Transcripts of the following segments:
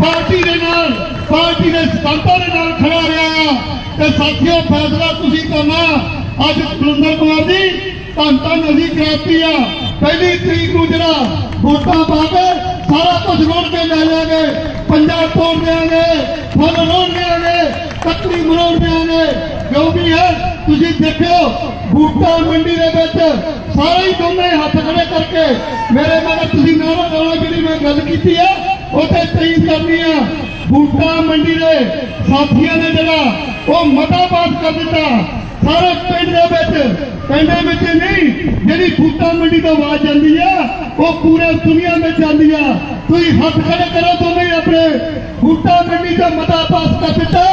Party ਦੇ ਨਾਲ, party ਦੇ ਸਿਧਾਂਤਾਂ ਦੇ ਨਾਲ ਖੜਾ ਰਿਹਾ ਆ। ਤੇ ਸਾਥੀਓ, ਫੈਸਲਾ ਤੁਸੀਂ ਕਰਨਾ। ਅੱਜ ਸੁਰਿੰਦਰ ਕੁਮਾਰ ਜੀ ਧੰਨ ਧੰਨ ਅਸੀਂ ਕਰਾਤੀ ਆ। ਪਹਿਲੀ ਤਰੀਕ ਨੂੰ ਜਿਹੜਾ ਵੋਟਾਂ ਪਾ ਕੇ ਸਾਰਾ ਕੁਝ ਰੋੜ ਕੇ ਲੈ ਜਾਗੇ। ਪੰਜਾਬ ਤੋੜ ਦੇਾਂਗੇ ਫੁੱਲ ਰੋੜ ਦੇਾਂਗੇ ਤਕੜੀ ਮਰੋੜ ਦੇਾਂਗੇ ਜੋ ਵੀ ਹੈ, ਤੁਸੀਂ ਦੇਖਿਓ, ਬੂਟਾ ਮੰਡੀ ਦੇ ਵਿੱਚ ਸਾਰੇ ਹੀ ਦੋਨੇ ਹੱਥ ਖੜੇ ਕਰਕੇ ਮੇਰੇ ਨਾਲ ਤੁਸੀਂ ਨਾਰਾ ਲਾਉਣਾ ਜਿਹੜੀ ਮੈਂ ਗੱਲ ਕੀਤੀ ਹੈ ਉਹਤੇ ਤਰੀਕ ਕਰਨੀ ਆ ਬੂਟਾ ਮੰਡੀ ਦੇ ਸਾਥੀਆਂ ਨੇ ਜਿਹੜਾ ਉਹ ਮਤਾ ਪਾਸ ਕਰ ਦਿੱਤਾ ਸਾਰੇ ਪਿੰਡ ਦੇ ਵਿੱਚ ਪਿੰਡ ਦੇ ਵਿੱਚ ਨਹੀਂ ਜਿਹੜੀ ਬੂਟਾ ਮੰਡੀ ਤੋਂ ਆਵਾਜ਼ ਜਾਂਦੀ ਆ ਉਹ ਪੂਰੇ ਦੁਨੀਆ ਵਿੱਚ ਜਾਂਦੀ ਆ ਤੁਸੀਂ ਹੱਥ ਖੜੇ ਕਰੋ ਦੋਵੇਂ ਹੀ ਆਪਣੇ ਬੂਟਾ ਮੰਡੀ ਦਾ ਮਤਾ ਪਾਸ ਕਰ ਦਿੱਤਾ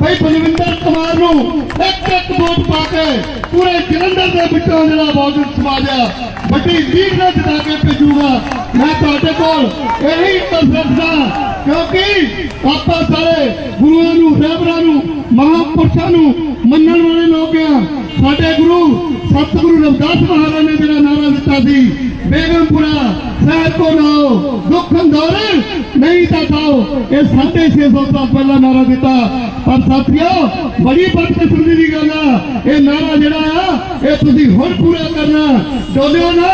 ਭਾਈ ਬਲਵਿੰਦਰ ਕੁਮਾਰ ਨੂੰ ਇੱਕ ਇੱਕ ਵੋਟ ਪਾ ਕੇ ਪੂਰੇ ਜਲੰਧਰ ਦੇ ਵਿੱਚੋਂ ਜਿਹੜਾ ਬਹੁਤ ਸਮਾਜ ਆ ਵੱਡੀ ਲੀਡ ਨਾਲ ਜਿਤਾ ਕੇ ਭੇਜੂਗਾ ਮੈਂ ਤੁਹਾਡੇ ਕੋਲ ਇਹੀ ਕਨਫਰੈਂਸ ਕਿਉਂਕਿ ਆਪਾਂ ਸਾਰੇ ਗੁਰੂਆਂ ਨੂੰ ਰਹਿਬਰਾਂ ਨੂੰ, ਮਹਾਂਪੁਰਸ਼ਾਂ ਨੂੰ ਮੰਨਣ ਵਾਲੇ ਲੋਕ ਆ ਸਾਡੇ ਗੁਰੂ, ਸਤਿਗੁਰੂ ਰਵਿਦਾਸ ਮਹਾਰਾਜ ਨੇ ਜਿਹੜਾ ਨਾਰਾ ਦਿੱਤਾ ਸੀ। ਬੇਗਮਪੁਰਾ ਸਾਹਿਬ ਕੋ ਨਾਓ, ਦੁੱਖ ਅੰਦਰ ਨਹੀਂ ਤਾਂ ਖਾਓ ਇਹ ਸਾਢੇ 600 ਸਾਲ ਪਹਿਲਾਂ ਨਾਰਾ ਦਿੱਤਾ। ਪਰ ਸਾਥੀਓ, ਬੜੀ ਬਦਕਿਸਮਤੀ ਦੀ ਗੱਲ ਆ। ਇਹ ਨਾਰਾ ਜਿਹੜਾ ਆ, ਇਹ ਤੁਸੀਂ ਹੁਣ ਪੂਰਾ ਕਰਨਾ। ਡੋਲਿਓ ਨਾ,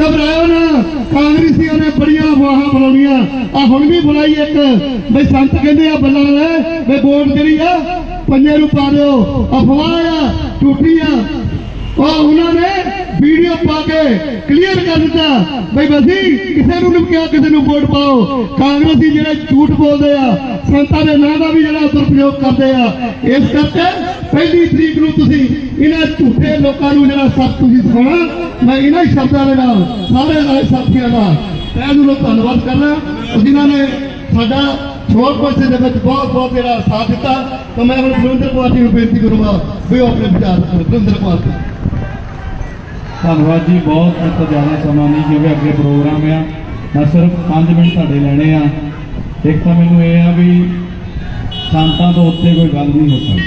ਘਬਰਾਇਓ ਨਾ। ਕਾਂਗਰਸੀਆਂ ਨੇ ਬੜੀਆਂ ਵਾਹਾਂ ਬਣਾਉਣੀਆਂ ਆ ਹੁਣ ਵੀ ਬੁਲਾਈ ਇੱਕ। ਬਈ ਸੰਤ ਕਹਿੰਦੇ ਆ ਬੱਲਾ ਲੈ ਬਈ ਵੋਟ ਜਿਹੜੀ ਆ, ਪੰਜੇ ਨੂੰ ਪਾ ਦਿਓ। ਅਫਵਾਹ ਆ, ਝੂਠੀ ਆ। ਉਹ ਉਹਨਾਂ ਨੇ ਵੀਡੀਓ ਪਾ ਕੇ ਕਲੀਅਰ ਕਰ ਦਿੱਤਾ। ਬਈ ਬਸੀ, ਕਿਸੇ ਨੂੰ ਨਹੀਂ ਕਿਹਾ ਕਿਸੇ ਨੂੰ ਵੋਟ ਪਾਓ। ਕਾਂਗਰਸੀ ਜਿਹੜੇ ਝੂਠ ਬੋਲਦੇ ਆ, ਸੰਤਾਂ ਦੇ ਨਾਂ ਦਾ ਵੀ ਜਿਹੜਾ ਦੁਰਪਯੋਗ ਕਰਦੇ ਆ, ਇਸ ਕਰਕੇ ਪਹਿਲੀ ਤਰੀਕ ਨੂੰ ਤੁਸੀਂ ਇਹਨਾਂ ਝੂਠੇ ਲੋਕਾਂ ਨੂੰ ਜਿਹੜਾ ਸਭ ਤੁਸੀਂ ਸੁਣਾ ਮੈਂ ਇਹਨਾਂ ਸ਼ਬਦਾਂ ਦੇ ਨਾਲ ਸਾਰੇ ਰਾਜ ਸਾਥੀਆਂ ਦਾ ਤਹਿ ਦਿਲੋਂ ਧੰਨਵਾਦ ਕਰਨਾ ਜਿਨ੍ਹਾਂ ਨੇ ਸਾਡਾ ਛੋਟ ਪਾਸੇ ਦੇ ਵਿੱਚ ਬਹੁਤ ਬਹੁਤ ਜਿਹੜਾ ਸਾਥ ਦਿੱਤਾ। ਤਾਂ ਮੈਂ ਹੁਣ ਸੁਰਿੰਦਰ ਕੁਮਾਰ ਜੀ ਨੂੰ ਬੇਨਤੀ ਕਰੂੰਗਾ, ਵੀ ਉਹ ਆਪਣੇ ਵਿਚਾਰ ਰੱਖਣ ਕੁਮਾਰ ਜੀ। ਧੰਨਵਾਦ ਜੀ, ਬਹੁਤ ਬਹੁਤ ਜ਼ਿਆਦਾ ਸਮਾਂ ਨਹੀਂ, ਕਿਉਂਕਿ ਅੱਗੇ ਪ੍ਰੋਗਰਾਮ ਆ। ਮੈਂ ਸਿਰਫ 5 ਮਿੰਟ ਤੁਹਾਡੇ ਲੈਣੇ ਆ। ਇੱਕ ਤਾਂ ਮੈਨੂੰ ਇਹ ਆ ਵੀ ਸੰਤਾਂ ਤੋਂ ਉੱਤੇ ਕੋਈ ਗੱਲ ਨਹੀਂ ਹੋ ਸਕਦੀ।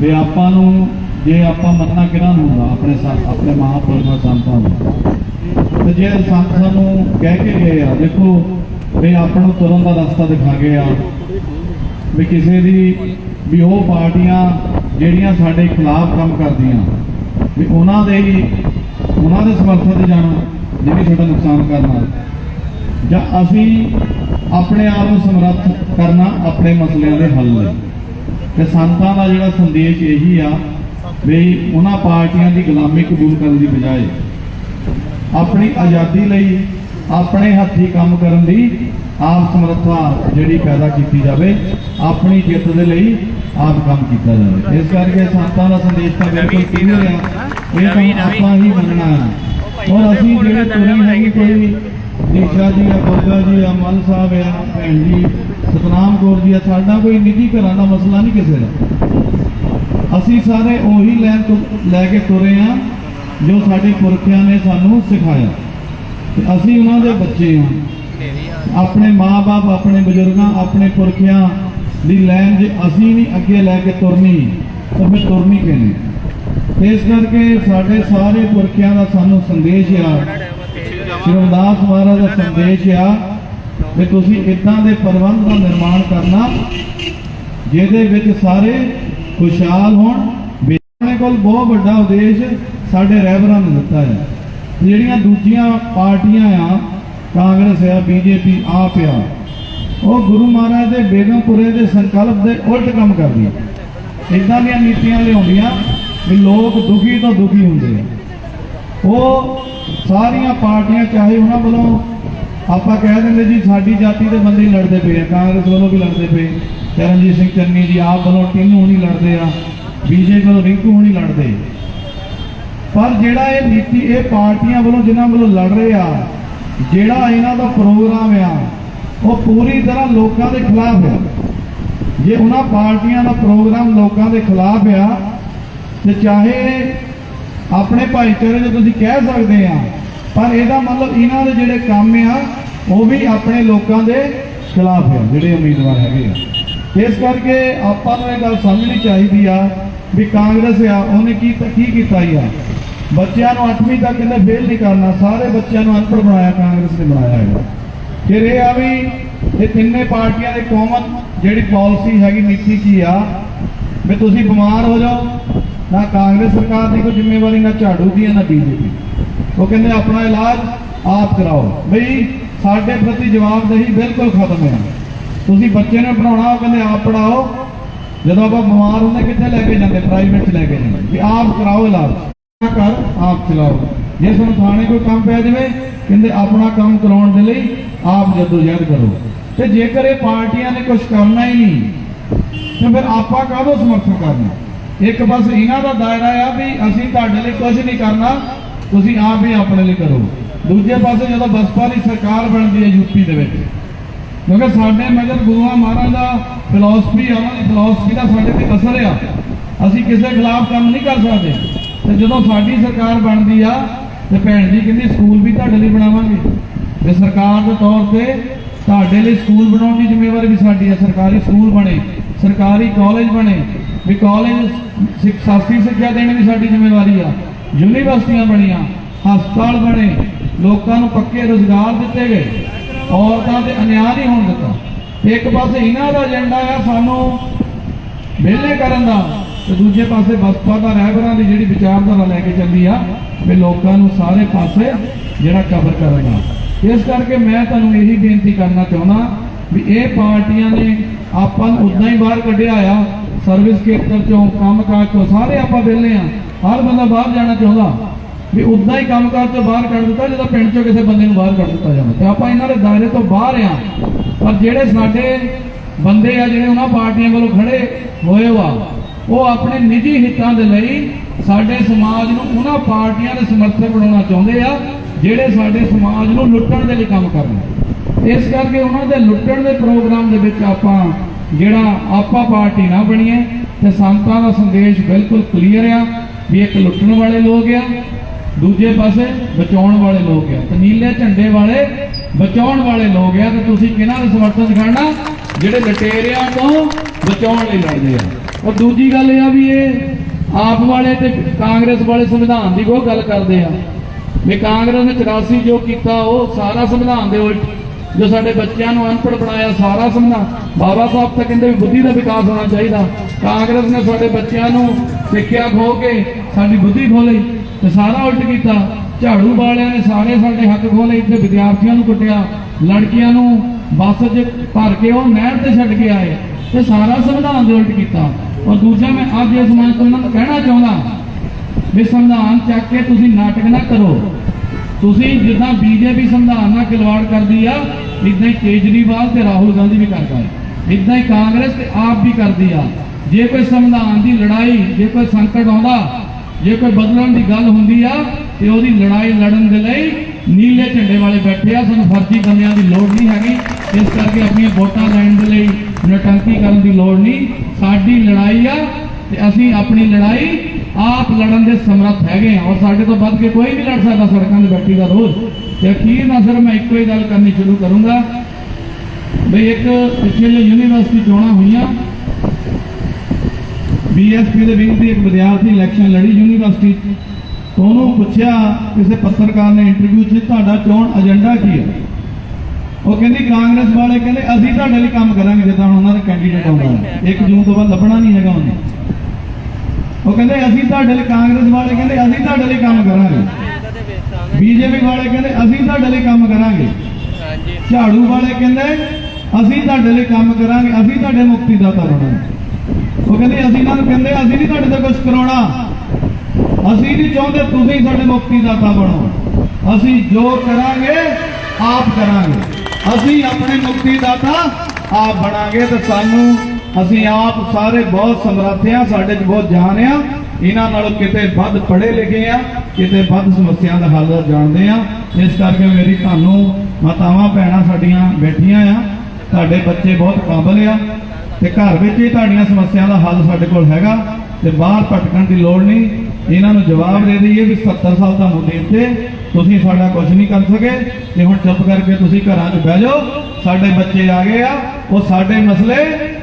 ਵੀ ਆਪਾਂ ਨੂੰ, ਜੇ ਆਪਾਂ ਮੰਨਣਾ ਕਿਹਨਾਂ ਨੂੰ ਹੁੰਦਾ, ਆਪਣੇ ਸੰਤ ਆਪਣੇ ਮਹਾਂਪੁਰਖਾਂ ਸੰਤਾਂ ਨੂੰ। ਤੇ ਜੇ ਸੰਤ ਸਾਨੂੰ ਕਹਿ ਕੇ ਗਏ ਆ, ਦੇਖੋ, ਵੀ ਆਪਾਂ ਨੂੰ ਤੁਰਨ ਦਾ ਰਸਤਾ ਦਿਖਾ ਗਏ ਆ, ਵੀ ਕਿਸੇ ਦੀ, ਵੀ ਉਹ ਪਾਰਟੀਆਂ ਜਿਹੜੀਆਂ ਸਾਡੇ ਖਿਲਾਫ ਕੰਮ ਕਰਦੀਆਂ ਵੀ ਉਹਨਾਂ ਦੇ ਹੀ, ਉਹਨਾਂ ਦੇ ਸਮਰਥਨ ਤੇ ਜਾਣਾ ਜਿਹੜੀ ਸਾਡਾ ਨੁਕਸਾਨ ਕਰਨਾ ਜਾਂ ਅਸੀਂ ਆਪਣੇ ਆਪ ਨੂੰ ਸਮਰੱਥ ਕਰਨਾ ਆਪਣੇ ਮਸਲਿਆਂ ਦੇ ਹੱਲ ਲਈ। ਤੇ ਸੰਤਾਂ ਦਾ ਜਿਹੜਾ ਸੰਦੇਸ਼ ਇਹੀ ਆ ਵੀ ਉਹਨਾਂ ਪਾਰਟੀਆਂ ਦੀ ਗੁਲਾਮੀ ਕਬੂਲ ਕਰਨ ਦੀ ਬਜਾਏ ਆਪਣੀ ਆਜ਼ਾਦੀ ਲਈ, ਆਪਣੇ ਹੱਥੀ ਕੰਮ ਕਰਨ ਦੀ ਆਪ ਸਮਰੱਥਾ ਜਿਹੜੀ ਪੈਦਾ ਕੀਤੀ ਜਾਵੇ ਆਪਣੀ ਜਿੱਤ ਦੇ ਲਈ ਆਪ ਕੰਮ ਕੀਤਾ ਜਾਵੇ। ਇਸ ਕਰਕੇ ਸੰਤਾਂ ਦਾ ਸੰਦੇਸ਼ ਤਾਂ ਬਿਲਕੁਲ ਕਲੀਅਰ ਆ। ਇਹ ਤਾਂ ਆਪਾਂ ਹੀ ਮੰਨਣਾ ਹੈ। ਔਰ ਅਸੀਂ ਜਿਹੜੇ ਤੁਰੀ ਹੈਗੀ ਕੋਈ ਦੀਸ਼ਾ ਜੀ ਆ ਗੋਗਾ ਜੀ ਆ ਮਲ ਸਾਹਿਬ ਆ ਭੈਣ ਜੀ ਸਤਨਾਮ ਕੌਰ ਜੀ ਆ ਸਾਡਾ ਕੋਈ ਨਿੱਜੀ ਘਰਾਂ ਦਾ ਮਸਲਾ ਨਹੀਂ ਕਿਸੇ ਦਾ। ਅਸੀਂ ਸਾਰੇ ਉਹੀ ਲੈਣ ਤੋਂ ਲੈ ਕੇ ਤੁਰੇ ਆ ਜੋ ਸਾਡੇ ਪੁਰਖਿਆਂ ਨੇ ਸਾਨੂੰ ਸਿਖਾਇਆ। ਤੇ ਅਸੀਂ ਉਹਨਾਂ ਦੇ ਬੱਚੇ ਹਾਂ ਆਪਣੇ ਮਾਪੇ ਆਪਣੇ ਬਜ਼ੁਰਗਾਂ, ਆਪਣੇ ਪੁਰਖਿਆਂ ਦੀ ਲੈਣ ਜੇ ਅਸੀਂ ਨਹੀਂ ਅੱਗੇ ਲੈ ਕੇ ਤੁਰਨੀ, ਤਾਂ ਫਿਰ ਤੁਰਨੀ ਕਿਵੇਂ? ਇਸ ਕਰਕੇ ਸਾਡੇ ਸਾਰੇ ਪੁਰਖਿਆਂ ਦਾ ਸਾਨੂੰ ਸੰਦੇਸ਼ ਆ। ਸ਼੍ਰੀ ਰਵਿਦਾਸ ਮਹਾਰਾਜ ਦਾ ਸੰਦੇਸ਼ ਆ ਕਿ ਤੁਸੀਂ ਇਦਾਂ ਦੇ ਪ੍ਰਬੰਧ ਦਾ ਨਿਰਮਾਣ ਕਰਨਾ, ਜਿਹਦੇ ਵਿੱਚ ਸਾਰੇ ਖੁਸ਼ਹਾਲ ਹੋਣ। ਆਪਣੇ ਕੋਲ ਬਹੁਤ ਵੱਡਾ ਉਦੇਸ਼ ਸਾਡੇ ਰਹਿਬਰਾਂ ਨੂੰ ਦਿੱਤਾ ਹੈ। ਜਿਹੜੀਆਂ ਦੂਜੀਆਂ ਪਾਰਟੀਆਂ ਆ ਕਾਂਗਰਸ ਆ, ਬੀਜੇਪੀ ਆਪ ਆ। ਉਹ ਗੁਰੂ ਮਹਾਰਾਜ ਦੇ ਬੇਗਮਪੁਰੇ ਦੇ ਸੰਕਲਪ ਦੇ ਉਲਟ ਕੰਮ ਕਰਦੀਆਂ ਇਦਾਂ ਦੀਆਂ ਨੀਤੀਆਂ ਲਿਆਉਂਦੀਆਂ ਵੀ ਲੋਕ ਦੁਖੀ ਤੋਂ ਦੁਖੀ ਹੁੰਦੇ ਆ। ਉਹ ਸਾਰੀਆਂ ਪਾਰਟੀਆਂ, ਚਾਹੇ ਉਹਨਾਂ ਵੱਲੋਂ ਆਪਾਂ ਕਹਿ ਦਿੰਦੇ ਜੀ, ਸਾਡੀ ਜਾਤੀ ਦੇ ਬੰਦੇ ਲੜਦੇ ਪਏ ਆ, ਕਾਂਗਰਸ ਵੱਲੋਂ ਵੀ ਲੜਦੇ ਪਏ। ਚਰਨਜੀਤ ਸਿੰਘ ਚੰਨੀ ਜੀ ਆਪ ਵੱਲੋਂ ਟਿੰਨੂ ਹੁਣੀ ਲੜਦੇ ਆ, ਬੀਜੇਪੀ ਵੱਲੋਂ ਰਿੰਕੂ ਹੁਣੀ ਲੜਦੇ। ਪਰ ਜਿਹੜਾ ਇਹ ਨੀਤੀ, ਇਹ ਪਾਰਟੀਆਂ ਵੱਲੋਂ ਜਿਨ੍ਹਾਂ ਵੱਲੋਂ ਲੜ ਰਹੇ ਆ ਜਿਹੜਾ ਇਹਨਾਂ ਦਾ ਪ੍ਰੋਗਰਾਮ ਆ, ਉਹ ਪੂਰੀ ਤਰ੍ਹਾਂ ਲੋਕਾਂ ਦੇ ਖਿਲਾਫ ਆ। ਜੇ ਉਹਨਾਂ ਪਾਰਟੀਆਂ ਦਾ ਪ੍ਰੋਗਰਾਮ ਲੋਕਾਂ ਦੇ ਖਿਲਾਫ ਆ, ਤੇ ਚਾਹੇ ਆਪਣੇ ਭਾਈਚਾਰੇ ਨੂੰ ਤੁਸੀਂ ਕਹਿ ਸਕਦੇ ਆ, ਪਰ ਇਹਦਾ ਮਤਲਬ ਇਹਨਾਂ ਦੇ ਜਿਹੜੇ ਕੰਮ ਆ, ਉਹ ਵੀ ਆਪਣੇ ਲੋਕਾਂ ਦੇ ਖਿਲਾਫ ਆ, ਜਿਹੜੇ ਉਮੀਦਵਾਰ ਹੈਗੇ ਆ। ਇਸ ਕਰਕੇ ਆਪਾਂ ਨੂੰ ਇਹ ਗੱਲ ਸਮਝਣੀ ਚਾਹੀਦੀ ਆ ਵੀ ਕਾਂਗਰਸ ਆ, ਉਹਨੇ ਕੀ ਕੀ ਕੀਤਾ ਹੀ ਆ? ਬੱਚਿਆਂ ਨੂੰ 8ਵੀਂ ਤੱਕ ਕਹਿੰਦੇ ਫੇਲ ਨਹੀਂ ਕਰਨਾ ਸਾਰੇ ਬੱਚਿਆਂ ਨੂੰ ਅਨਪੜ੍ਹ ਬਣਾਇਆ ਕਾਂਗਰਸ ਨੇ ਬਣਾਇਆ ਹੈਗਾ ਫਿਰ ਇਹ ਆ ਵੀ ਇਹ ਤਿੰਨੇ ਪਾਰਟੀਆਂ ਦੇ ਕਾਮਨ ਜਿਹੜੀ ਪਾਲਿਸੀ ਹੈਗੀ ਨੀਤੀ ਕੀ ਆ ਵੀ ਤੁਸੀਂ ਬਿਮਾਰ ਹੋ ਜਾਓ ਨਾ ਕਾਂਗਰਸ ਸਰਕਾਰ ਦੀ ਕੋਈ ਜ਼ਿੰਮੇਵਾਰੀ ਨਾ ਝਾੜੂ ਦੀ ਹੈ, ਨਾ ਬੀਜੇਪੀ ਉਹ ਕਹਿੰਦੇ ਆਪਣਾ ਇਲਾਜ ਆਪ ਕਰਾਓ। ਬਈ ਸਾਡੇ ਪ੍ਰਤੀ ਜਵਾਬਦੇਹੀ ਬਿਲਕੁਲ ਖਤਮ ਹੈ। ਤੁਸੀਂ ਬੱਚੇ ਨੂੰ ਪੜਾਉਣਾ ਉਹ ਕਹਿੰਦੇ ਆਪ ਪੜਾਓ ਜਦੋਂ ਆਪਾਂ ਬਿਮਾਰ ਹੁੰਦੇ ਕਿੱਥੇ ਲੈ ਕੇ ਜਾਂਦੇ? ਪ੍ਰਾਈਵੇਟ ਚ ਲੈ ਕੇ ਜਾਂਦੇ। ਵੀ ਆਪ ਕਰਾਓ ਇਲਾਜ। ਆਪ ਚਲਾਓ। ਜੇ ਤੁਹਾਨੂੰ ਥਾਣੇ ਕੋਈ ਕੰਮ ਪੈ ਜਾਵੇ, ਕਹਿੰਦੇ ਆਪਣਾ ਕੰਮ ਕਰਾਉਣ ਦੇ ਲਈ ਆਪ ਜਦੋਜਹਿਦ ਕਰੋ। ਤੇ ਜੇਕਰ ਇਹ ਪਾਰਟੀਆਂ ਨੇ ਕੁਝ ਕਰਨਾ ਹੀ ਨਹੀਂ, ਤੇ ਫਿਰ ਆਪਾਂ ਕਾਹਦੋਂ ਸਮਰਥਨ ਕਰਨਾ? ਇੱਕ ਬਸ ਇਹਨਾਂ ਦਾ ਦਾਇਰਾ ਆ ਵੀ ਅਸੀਂ ਤੁਹਾਡੇ ਲਈ ਕੁਝ ਨਹੀਂ ਕਰਨਾ, ਤੁਸੀਂ ਆਪ ਹੀ ਆਪਣੇ ਲਈ ਕਰੋ। ਦੂਜੇ ਪਾਸੇ ਜਦੋਂ ਬਸਪਾ ਦੀ ਸਰਕਾਰ ਬਣਦੀ ਹੈ ਯੂਪੀ ਦੇ ਵਿੱਚ, ਕਿਉਂਕਿ ਸਾਡੇ ਮਗਰ ਗੁਰੂਆਂ ਮਹਾਰਾਜ ਦਾ ਫਿਲਾਸਫੀ ਉਹਨਾਂ ਦੀ ਫਿਲਾਸਫੀ ਦਾ ਸਾਡੇ ਤੇ ਅਸਰ ਆ। ਅਸੀਂ ਕਿਸੇ ਖਿਲਾਫ ਕੰਮ ਨਹੀਂ ਕਰ ਸਕਦੇ। ਤੇ ਜਦੋਂ ਸਾਡੀ ਸਰਕਾਰ ਬਣਦੀ ਆ, ਤੇ ਭੈਣ ਜੀ ਕਹਿੰਦੀ ਸਕੂਲ ਵੀ ਤੁਹਾਡੇ ਲਈ ਬਣਾਵਾਂਗੇ। ਤੇ ਸਰਕਾਰ ਦੇ ਤੌਰ ਤੇ ਤੁਹਾਡੇ ਲਈ ਸਕੂਲ ਬਣਾਉਣ ਦੀ ਜ਼ਿੰਮੇਵਾਰੀ ਵੀ ਸਾਡੀ ਆ। ਸਰਕਾਰੀ ਸਕੂਲ ਬਣੇ, ਸਰਕਾਰੀ ਕਾਲਜ ਬਣੇ, ਵੀ ਕਾਲਜ ਸਿੱਖ ਸਿੱਖਿਆ ਦੇਣ ਦੀ ਸਾਡੀ ਜ਼ਿੰਮੇਵਾਰੀ ਆ। ਯੂਨੀਵਰਸਿਟੀਆਂ ਬਣੀਆਂ, ਹਸਪਤਾਲ ਬਣੇ, ਲੋਕਾਂ ਨੂੰ ਪੱਕੇ ਰੋਜ਼ਗਾਰ ਦਿੱਤੇ ਗਏ, ਔਰਤਾਂ ਤੇ ਅਨਿਆਂ ਨਹੀਂ ਹੋਣ ਦਿੱਤਾ। ਇੱਕ ਪਾਸੇ ਇਹਨਾਂ ਦਾ ਏਜੰਡਾ ਆ ਸਾਨੂੰ ਵਿਹਲੇ ਕਰਨ ਦਾ ਤੇ ਦੂਜੇ ਪਾਸੇ ਬਸਪਾ ਦਾ ਰਹਿਬਰਾਂ ਦੀ ਜਿਹੜੀ ਵਿਚਾਰਧਾਰਾ ਲੈ ਕੇ ਚੱਲੀ ਆ, ਵੀ ਲੋਕਾਂ ਨੂੰ ਸਾਰੇ ਪਾਸੇ ਜਿਹੜਾ ਕਵਰ ਕਰਨ ਇਸ ਕਰਕੇ ਮੈਂ ਤੁਹਾਨੂੰ ਇਹੀ ਬੇਨਤੀ ਕਰਨਾ ਚਾਹੁੰਦਾ ਵੀ ਇਹ ਪਾਰਟੀਆਂ ਨੇ ਆਪਾਂ ਨੂੰ ਉਦਾਂ ਹੀ ਬਾਹਰ ਕੱਢਿਆ ਆ, ਸਰਵਿਸ ਖੇਤਰ ਚੋਂ, ਕੰਮਕਾਜ ਤੋਂ ਸਾਰੇ ਆਪਾਂ ਵਿਹਲੇ ਆ। ਹਰ ਬੰਦਾ ਬਾਹਰ ਜਾਣਾ ਚਾਹੁੰਦਾ ਵੀ ਉਦਾਂ ਹੀ ਕੰਮਕਾਰ ਤੋਂ ਬਾਹਰ ਕੱਢ ਦਿੱਤਾ, ਜਦੋਂ ਪਿੰਡ ਚੋਂ ਕਿਸੇ ਬੰਦੇ ਨੂੰ ਬਾਹਰ ਕੱਢ ਦਿੱਤਾ ਜਾਂਦਾ ਤੇ ਆਪਾਂ ਇਹਨਾਂ ਦੇ ਦਾਇਰੇ ਤੋਂ ਬਾਹਰ ਆ। ਪਰ ਜਿਹੜੇ ਸਾਡੇ ਬੰਦੇ ਆ, ਜਿਹੜੇ ਉਹਨਾਂ ਪਾਰਟੀਆਂ ਵੱਲੋਂ ਖੜੇ ਹੋਏ ਵਾ ਉਹ ਆਪਣੇ ਨਿੱਜੀ ਹਿੱਤਾਂ ਦੇ ਲਈ ਸਾਡੇ ਸਮਾਜ ਨੂੰ ਉਹਨਾਂ ਪਾਰਟੀਆਂ ਦੇ ਸਮਰਥਕ ਬਣਾਉਣਾ ਚਾਹੁੰਦੇ ਆ, ਜਿਹੜੇ ਸਾਡੇ ਸਮਾਜ ਨੂੰ ਲੁੱਟਣ ਦੇ ਲਈ ਕੰਮ ਕਰਨ। ਇਸ ਕਰਕੇ ਉਹਨਾਂ ਦੇ ਲੁੱਟਣ ਦੇ ਪ੍ਰੋਗਰਾਮ ਦੇ ਵਿੱਚ ਆਪਾਂ ਜਿਹੜਾ ਆਪਾ ਪਾਰਟੀ ਨਾ ਬਣੀਏ, ਤੇ ਸੰਤਾਂ ਦਾ ਸੰਦੇਸ਼ ਬਿਲਕੁਲ ਕਲੀਅਰ ਆ ਵੀ ਇੱਕ ਲੁੱਟਣ ਵਾਲੇ ਲੋਕ ਆ, ਦੂਜੇ ਪਾਸੇ ਬਚਾਉਣ ਵਾਲੇ ਲੋਕ ਆ। ਤੇ ਨੀਲੇ ਝੰਡੇ ਵਾਲੇ ਬਚਾਉਣ ਵਾਲੇ ਲੋਕ ਆ, ਤੇ ਤੁਸੀਂ ਕਿਹਨਾਂ ਦਾ ਸਮਰਥਨ ਕਰਨਾ? ਜਿਹੜੇ ਲਟੇਰਿਆਂ ਤੋਂ ਬਚਾਉਣ ਲਈ ਲੜਦੇ ਆ। ਔਰ ਦੂਜੀ ਗੱਲ ਇਹ ਆ ਵੀ ਇਹ ਆਪ ਵਾਲੇ ਤੇ ਕਾਂਗਰਸ ਵਾਲੇ ਸੰਵਿਧਾਨ ਦੀ ਕੋਈ ਗੱਲ ਕਰਦੇ ਆ। ਵੀ ਕਾਂਗਰਸ ਨੇ 84 ਜੋ ਕੀਤਾ, ਉਹ ਸਾਰਾ ਸੰਵਿਧਾਨ ਦੇ ਉਲਟ ਜੋ ਸਾਡੇ ਬੱਚਿਆਂ ਨੂੰ ਅਨਪੜ੍ਹ ਬਣਾਇਆ, ਸਾਰਾ ਸੰਵਿਧਾਨ। ਬਾਬਾ ਸਾਹਿਬ ਤਾਂ ਕਹਿੰਦੇ ਵੀ ਬੁੱਧੀ ਦਾ ਵਿਕਾਸ ਹੋਣਾ ਚਾਹੀਦਾ। ਕਾਂਗਰਸ ਨੇ ਸਾਡੇ ਬੱਚਿਆਂ ਨੂੰ ਸਿੱਖਿਆ ਖੋ ਕੇ ਸਾਡੀ ਬੁੱਧੀ ਖੋ ਲਈ ਤੇ ਸਾਰਾ ਉਲਟ ਕੀਤਾ। ਝਾੜੂ ਵਾਲਿਆਂ ਨੇ ਸਾਰੇ ਸਾਡੇ ਹੱਕ ਖੋ ਲਏ, ਇੱਥੇ ਵਿਦਿਆਰਥੀਆਂ ਨੂੰ ਕੁੱਟਿਆ, ਲੜਕੀਆਂ ਨੂੰ ਬੱਸ 'ਚ ਭਰ ਕੇ ਉਹ ਨਹਿਰ ਤੇ ਛੱਡ ਕੇ ਆਏ ਤੇ ਸਾਰਾ ਸੰਵਿਧਾਨ ਦੇ ਉਲਟ ਕੀਤਾ। ਔਰ ਦੂਜਾ ਮੈਂ ਅੱਜ ਇਸ ਮੰਚ ਤੋਂ ਇਹਨਾਂ ਨੂੰ ਕਹਿਣਾ ਚਾਹੁੰਦਾ ਵੀ ਸੰਵਿਧਾਨ ਚੱਕ ਕੇ ਤੁਸੀਂ ਨਾਟਕ ਨਾ ਕਰੋ। ਤੁਸੀਂ ਜਿੱਦਾਂ ਬੀਜੇਪੀ ਸੰਵਿਧਾਨ ਨਾਲ ਖਿਲਵਾੜ ਕਰਦੀ ਆ ਇਦਾਂ ਹੀ ਕੇਜਰੀਵਾਲ ਤੇ ਰਾਹੁਲ ਗਾਂਧੀ ਵੀ ਕਰਦਾ ਹੈ। ਇਦਾਂ ਹੀ ਕਾਂਗਰਸ ਤੇ ਆਪ ਵੀ ਕਰਦੀ ਆ। ਜੇ ਕੋਈ ਸੰਵਿਧਾਨ ਦੀ ਲੜਾਈ, ਜੇ ਕੋਈ ਸੰਕਟ ਆਉਂਦਾ, ਜੇ ਕੋਈ ਬਦਲਣ ਦੀ ਗੱਲ ਹੁੰਦੀ ਆ, ਤੇ ਉਹਦੀ ਲੜਾਈ ਲੜਨ ਦੇ ਲਈ ਨੀਲੇ ਝੰਡੇ ਵਾਲੇ ਬੈਠੇ ਆ, ਸਾਨੂੰ ਫਰਜ਼ੀ ਬੰਦਿਆਂ ਦੀ ਲੋੜ ਨਹੀਂ ਹੈਗੀ। ਇਸ ਕਰਕੇ ਆਪਣੀਆਂ ਵੋਟਾਂ ਲੈਣ ਦੇ ਲਈ ਨਟੰਕੀ ਕਰਨ ਦੀ ਲੋੜ ਨਹੀਂ। ਸਾਡੀ ਲੜਾਈ ਆ ਤੇ ਅਸੀਂ ਆਪਣੀ ਲੜਾਈ ਆਪ ਲੜਨ ਦੇ ਸਮਰੱਥ ਹੈਗੇ ਆ। ਔਰ ਸਾਡੇ ਤੋਂ ਵੱਧ ਕੇ ਕੋਈ ਨਹੀਂ ਲੜ ਸਕਦਾ ਸੜਕਾਂ 'ਤੇ ਬੈਠੀ ਦਾ ਰੋਜ਼। ਤੇ ਅਖੀਰ ਨਾਲ ਸਰ ਮੈਂ ਇੱਕੋ ਹੀ ਗੱਲ ਕਰਨੀ ਸ਼ੁਰੂ ਕਰੂੰਗਾ। ਬਈ ਇੱਕ ਪਿਛਲੇ ਜੋ ਯੂਨੀਵਰਸਿਟੀ ਚੋਣਾਂ ਹੋਈਆਂ। ਬੀਐਸਪੀ ਦੇ ਵਿੱਚ ਦੀ ਇੱਕ ਵਿਦਿਆਰਥੀ ਇਲੈਕਸ਼ਨ ਲੜੀ ਯੂਨੀਵਰਸਿਟੀ ਉਹਨੂੰ ਪੁੱਛਿਆ ਕਿਸੇ ਪੱਤਰਕਾਰ ਨੇ ਇੰਟਰਵਿਊ 'ਚ ਤੁਹਾਡਾ ਚੋਣ ਏਜੰਡਾ ਕੀ ਹੈ? ਉਹ ਕਹਿੰਦੀ ਕਾਂਗਰਸ ਵਾਲੇ ਕਹਿੰਦੇ ਅਸੀਂ ਤੁਹਾਡੇ ਲਈ ਕੰਮ ਕਰਾਂਗੇ ਜਿੱਦਾਂ ਉਹਨਾਂ ਦਾ ਕੈਂਡੀਡੇਟ ਆਉਂਦਾ ਹੈ 1 ਜੂਨ ਤੋਂ ਬਾਅਦ ਲੱਭਣਾ ਨਹੀਂ ਹੈਗਾ ਉਹਨੇ। ਉਹ ਕਹਿੰਦੇ ਅਸੀਂ ਤੁਹਾਡੇ ਲਈ ਕਾਂਗਰਸ ਵਾਲੇ ਕਹਿੰਦੇ ਅਸੀਂ ਤੁਹਾਡੇ ਲਈ ਕੰਮ ਕਰਾਂਗੇ। ਬੀਜੇਪੀ ਵਾਲੇ ਕਹਿੰਦੇ ਅਸੀਂ ਤੁਹਾਡੇ ਲਈ ਕੰਮ ਕਰਾਂਗੇ। ਝਾੜੂ ਵਾਲੇ ਕਹਿੰਦੇ ਅਸੀਂ ਤੁਹਾਡੇ ਲਈ ਕੰਮ ਕਰਾਂਗੇ ਅਸੀਂ ਤੁਹਾਡੇ ਮੁਕਤੀ ਦਾਤਾ ਬਣਾਂਗੇ। ਉਹ ਕਹਿੰਦੇ ਅਸੀਂ ਇਹਨਾਂ ਨੂੰ ਕਹਿੰਦੇ ਅਸੀਂ ਨਹੀਂ ਤੁਹਾਡੇ ਤੋਂ ਕੁਝ ਕਰਾਉਣਾ। ਅਸੀਂ ਨਹੀਂ ਚਾਹੁੰਦੇ ਤੁਸੀਂ ਸਾਡੇ ਮੁਕਤੀ ਦਾਤਾ ਬਣੋ। ਅਸੀਂ ਜੋ ਕਰਾਂਗੇ, ਆਪ ਕਰਾਂਗੇ। ਅਸੀਂ ਆਪਣੇ ਮੁਕਤੀ ਦਾਤਾ ਆਪ ਬਣਾਂਗੇ ਤੇ ਸਾਨੂੰ ਅਸੀਂ ਆਪ ਸਾਰੇ ਬਹੁਤ ਸਮਰੱਥੇ ਆ ਸਾਡੇ 'ਚ ਬਹੁਤ ਜਾਣ ਆ। ਇਹਨਾਂ ਨਾਲੋਂ ਕਿਤੇ ਵੱਧ ਪੜ੍ਹੇ ਲਿਖੇ ਆ, ਕਿਤੇ ਵੱਧ ਸਮੱਸਿਆ ਦਾ ਹੱਲ ਜਾਣਦੇ ਆ। ਇਸ ਕਰਕੇ ਮੇਰੀ ਤੁਹਾਨੂੰ ਮਾਤਾਵਾਂ, ਭੈਣਾਂ ਸਾਡੀਆਂ ਬੈਠੀਆਂ ਆ। ਤੁਹਾਡੇ ਬੱਚੇ ਬਹੁਤ ਕਾਬਲ ਆ ਤੇ ਘਰ ਵਿੱਚ ਹੀ ਤੁਹਾਡੀਆਂ ਸਮੱਸਿਆ ਦਾ ਹੱਲ ਸਾਡੇ ਕੋਲ ਹੈਗਾ ਤੇ ਬਾਹਰ ਭਟਕਣ ਦੀ ਲੋੜ ਨਹੀਂ। ਇਹਨਾਂ ਨੂੰ ਜਵਾਬ ਦੇ ਦਈਏ ਵੀ 70 ਸਾਲ ਤੁਹਾਨੂੰ ਦੇ ਦਿੱਤੇ ਤੁਸੀਂ ਸਾਡਾ ਕੁਝ ਨਹੀਂ ਕਰ ਸਕੇ। ਤੇ ਹੁਣ ਚੁੱਪ ਕਰਕੇ ਤੁਸੀਂ ਘਰਾਂ 'ਚ ਬਹਿ ਜਾਓ। ਸਾਡੇ ਬੱਚੇ ਆ ਗਏ ਆ, ਉਹ ਸਾਡੇ ਮਸਲੇ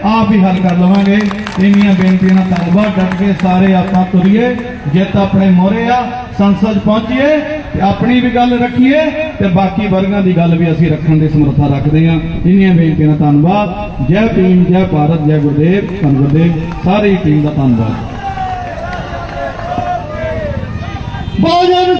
ਆਪ ਹੀ ਹੱਲ ਕਰ ਲਵਾਂਗੇ। ਇੰਨੀਆਂ ਬੇਨਤੀਆਂ ਨਾਲ ਧੰਨਵਾਦ ਡਟ ਕੇ, ਸਾਰੇ ਆਪਾਂ ਤੁਰੀਏ, ਜਿੱਤ ਆਪਣੇ ਮੋਹਰੇ ਆ, ਸੰਸਦ ਪਹੁੰਚੀਏ, ਤੇ ਆਪਣੀ ਵੀ ਗੱਲ ਰੱਖੀਏ, ਤੇ ਬਾਕੀ ਵਰਗਾਂ ਦੀ ਗੱਲ ਵੀ ਅਸੀਂ ਰੱਖਣ ਦੀ ਸਮਰੱਥਾ ਰੱਖਦੇ ਹਾਂ ਇੰਨੀਆਂ ਬੇਨਤੀਆਂ ਨਾਲ ਧੰਨਵਾਦ। ਜੈ ਭੀਮ, ਜੈ ਭਾਰਤ, ਜੈ ਗੁਰਦੇਵ, ਧੰਨ ਗੁਰਦੇਵ, ਸਾਰੀ ਟੀਮ ਦਾ ਧੰਨਵਾਦ। Baju.